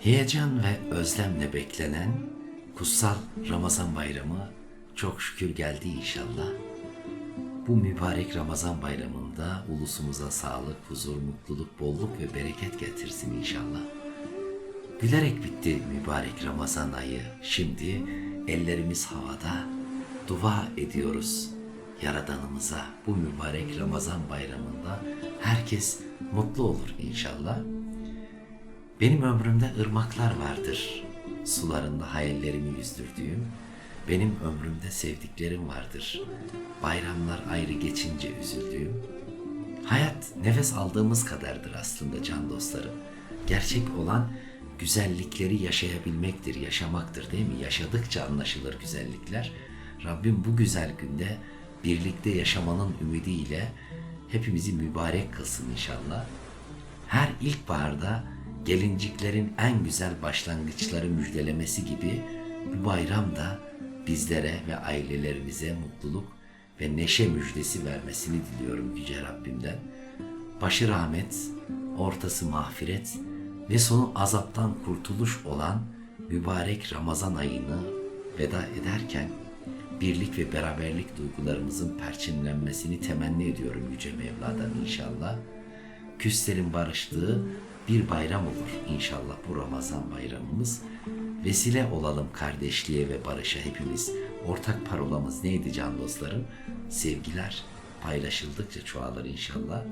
Heyecan ve özlemle beklenen kutsal Ramazan bayramı çok şükür geldi inşallah. Bu mübarek Ramazan bayramında ulusumuza sağlık, huzur, mutluluk, bolluk ve bereket getirsin inşallah. Gülerek bitti mübarek Ramazan ayı. Şimdi ellerimiz havada dua ediyoruz Yaradanımıza bu mübarek Ramazan bayramında herkes mutlu olur inşallah. Benim ömrümde ırmaklar vardır. Sularında hayallerimi yüzdürdüğüm. Benim ömrümde sevdiklerim vardır. Bayramlar ayrı geçince üzüldüğüm. Hayat nefes aldığımız kadardır aslında can dostlarım. Gerçek olan güzellikleri yaşayabilmektir, yaşamaktır değil mi? Yaşadıkça anlaşılır güzellikler. Rabbim bu güzel günde birlikte yaşamanın ümidiyle hepimizi mübarek kılsın inşallah. Her ilkbaharda gelinciklerin en güzel başlangıçları müjdelemesi gibi bu bayram da bizlere ve ailelerimize mutluluk ve neşe müjdesi vermesini diliyorum Yüce Rabbimden. Başı rahmet, ortası mağfiret ve sonu azaptan kurtuluş olan mübarek Ramazan ayını veda ederken birlik ve beraberlik duygularımızın perçinlenmesini temenni ediyorum Yüce Mevla'dan inşallah küslerin barıştığı bir bayram olur inşallah bu Ramazan bayramımız. Vesile olalım kardeşliğe ve barışa hepimiz. Ortak parolamız neydi can dostlarım? Sevgiler paylaşıldıkça çoğalır inşallah.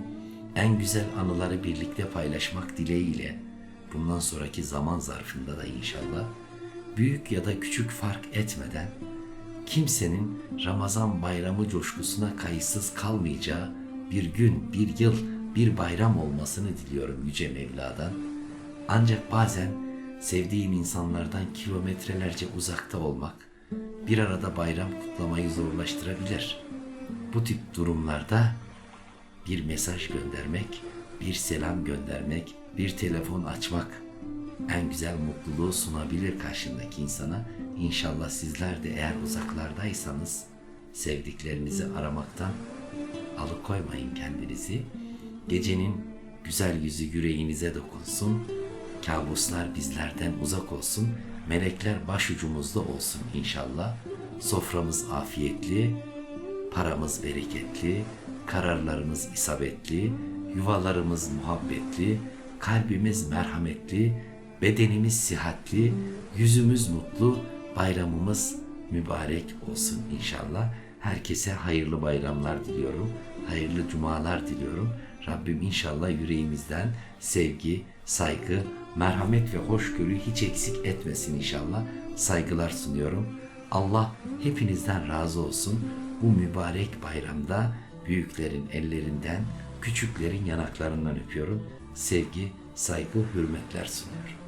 En güzel anıları birlikte paylaşmak dileğiyle bundan sonraki zaman zarfında da inşallah büyük ya da küçük fark etmeden kimsenin Ramazan bayramı coşkusuna kayıtsız kalmayacağı bir gün, bir yıl, bir bayram olmasını diliyorum Yüce Mevla'dan. Ancak bazen sevdiğim insanlardan kilometrelerce uzakta olmak bir arada bayram kutlamayı zorlaştırabilir. Bu tip durumlarda bir mesaj göndermek, bir selam göndermek, bir telefon açmak en güzel mutluluğu sunabilir karşındaki insana. İnşallah sizler de eğer uzaklardaysanız sevdiklerinizi aramaktan alıkoymayın kendinizi. Gecenin güzel yüzü yüreğinize dokunsun. Kabuslar bizlerden uzak olsun. Melekler başucumuzda olsun inşallah. Soframız afiyetli, paramız bereketli, kararlarımız isabetli, yuvalarımız muhabbetli, kalbimiz merhametli, bedenimiz sihatli, yüzümüz mutlu, bayramımız mübarek olsun inşallah. Herkese hayırlı bayramlar diliyorum. Hayırlı cumalar diliyorum. Rabbim inşallah yüreğimizden sevgi, saygı, merhamet ve hoşgörü hiç eksik etmesin inşallah. Saygılar sunuyorum. Allah hepinizden razı olsun. Bu mübarek bayramda büyüklerin ellerinden, küçüklerin yanaklarından öpüyorum. Sevgi, saygı, hürmetler sunuyorum.